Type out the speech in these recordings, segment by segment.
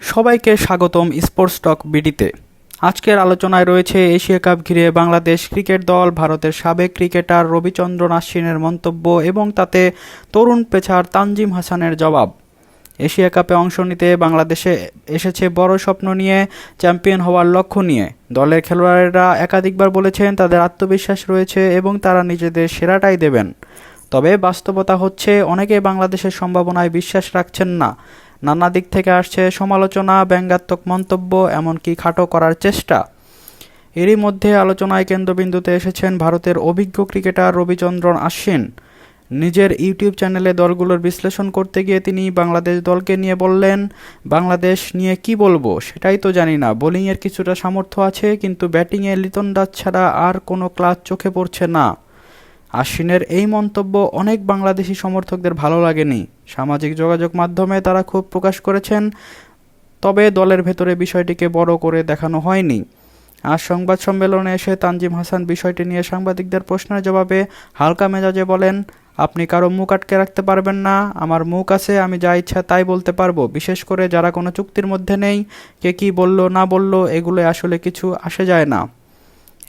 সবাইকে স্বাগতম স্পোর্টস টক বিডিতে। আজকের আলোচনায় রয়েছে এশিয়া কাপ ঘিরে বাংলাদেশ ক্রিকেট দল, ভারতের সাবেক ক্রিকেটার রবিচন্দ্রন আশ্বিনের মন্তব্য এবং তাতে তরুণ পেছার তানজিম হাসানের জবাব। এশিয়া কাপে অংশ নিতে বাংলাদেশে এসেছে বড় স্বপ্ন নিয়ে, চ্যাম্পিয়ন হওয়ার লক্ষ্য নিয়ে। দলের খেলোয়াড়েরা একাধিকবার বলেছেন তাদের আত্মবিশ্বাস রয়েছে এবং তারা নিজেদের সেরাটাই দেবেন। তবে বাস্তবতা হচ্ছে, অনেকে বাংলাদেশের সম্ভাবনায় বিশ্বাস রাখছেন না। নানা দিক থেকে আসছে সমালোচনা, ব্যঙ্গাত্মক মন্তব্য, এমনকি খাটো করার চেষ্টা। এরই মধ্যে আলোচনায় কেন্দ্রবিন্দুতে এসেছেন ভারতের অভিজ্ঞ ক্রিকেটার রবিচন্দ্রন আশ্বিন। নিজের ইউটিউব চ্যানেলে দলগুলোর বিশ্লেষণ করতে গিয়ে তিনি বাংলাদেশ দলকে নিয়ে বললেন, বাংলাদেশ নিয়ে কি বলব সেটাই তো জানি না। বোলিংয়ের কিছুটা সামর্থ্য আছে, কিন্তু ব্যাটিংয়ে লিটন দাস ছাড়া আর কোনো ক্লাস চোখে পড়ছে না। আশ্বিনের এই মন্তব্য অনেক বাংলাদেশি সমর্থকদের ভালো লাগেনি। সামাজিক যোগাযোগ মাধ্যমে তারা ক্ষোভ প্রকাশ করেছেন, তবে দলের ভেতরে বিষয়টিকে বড় করে দেখানো হয়নি। আজ সংবাদ সম্মেলনে এসে তানজিম হাসান বিষয়টি নিয়ে সাংবাদিকদের প্রশ্নের জবাবে হালকা মেজাজে বলেন, আপনি কারও মুখ আটকে রাখতে পারবেন না, আমার মুখ আছে, আমি যা ইচ্ছা তাই বলতে পারব। বিশেষ করে যারা কোনো চুক্তির মধ্যে নেই, কে কি বলল না বলল, এগুলো আসলে কিছু আসে যায় না।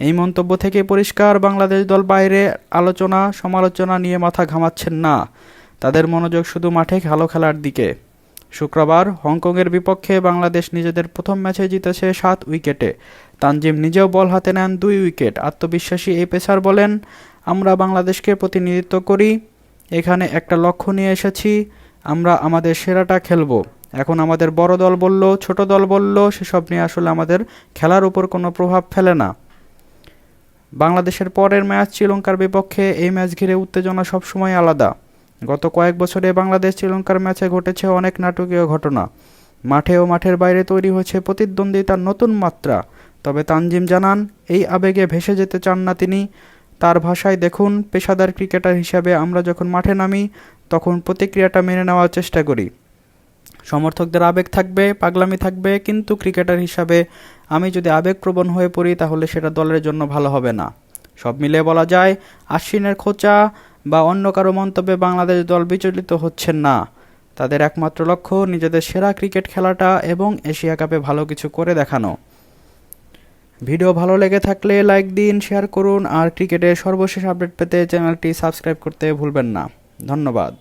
এই মন্তব্য থেকে পরিষ্কার বাংলাদেশ দল বাইরে আলোচনা, সমালোচনা নিয়ে মাথা ঘামাচ্ছেন না। তাদের মনোযোগ শুধু মাঠে ভালো খেলার দিকে। শুক্রবার হংকংয়ের বিপক্ষে বাংলাদেশ নিজেদের প্রথম ম্যাচে জিতেছে সাত উইকেটে। তানজিম নিজেও বল হাতে নেন দুই উইকেট। আত্মবিশ্বাসী এই পেসার বলেন, আমরা বাংলাদেশকে প্রতিনিধিত্ব করি, এখানে একটা লক্ষ্য নিয়ে এসেছি, আমরা আমাদের সেরাটা খেলব। এখন আমাদের বড় দল বলল, ছোট দল বলল, সেসব নিয়ে আসলে আমাদের খেলার উপর কোনো প্রভাব ফেলে না। বাংলাদেশের পরের ম্যাচ শ্রীলঙ্কার বিপক্ষে এই ম্যাচ ঘিরে উত্তেজনা সবসময় আলাদা। গত কয়েক বছরে বাংলাদেশ শ্রীলঙ্কার ম্যাচে ঘটেছে অনেক নাটকীয় ঘটনা। মাঠে ও মাঠের বাইরে তৈরি হয়েছে প্রতিদ্বন্দ্বিতার নতুন মাত্রা। তবে তানজিম জানান, এই আবেগে ভেসে যেতে চান না তিনি। তার ভাষায় দেখুন, পেশাদার ক্রিকেটার হিসাবে আমরা যখন মাঠে নামি, তখন প্রতিক্রিয়াটা মেনে নেওয়ার চেষ্টা করি। সমর্থকদের আবেগ থাকবে, পাগলামি থাকবে, কিন্তু ক্রিকেটার হিসাবে আমি যদি আবেগপ্রবণ হয়ে পড়ি, তাহলে সেটা দলের জন্য ভালো হবে না। সব মিলে বলা যায়, আশ্বিনের খোঁচা বা অন্য কারও মন্তব্যে বাংলাদেশ দল বিচলিত হচ্ছেন না। তাদের একমাত্র লক্ষ্য নিজেদের সেরা ক্রিকেট খেলাটা এবং এশিয়া কাপে ভালো কিছু করে দেখানো। ভিডিও ভালো লেগে থাকলে লাইক দিন, শেয়ার করুন, আর ক্রিকেটের সর্বশেষ আপডেট পেতে চ্যানেলটি সাবস্ক্রাইব করতে ভুলবেন না। ধন্যবাদ।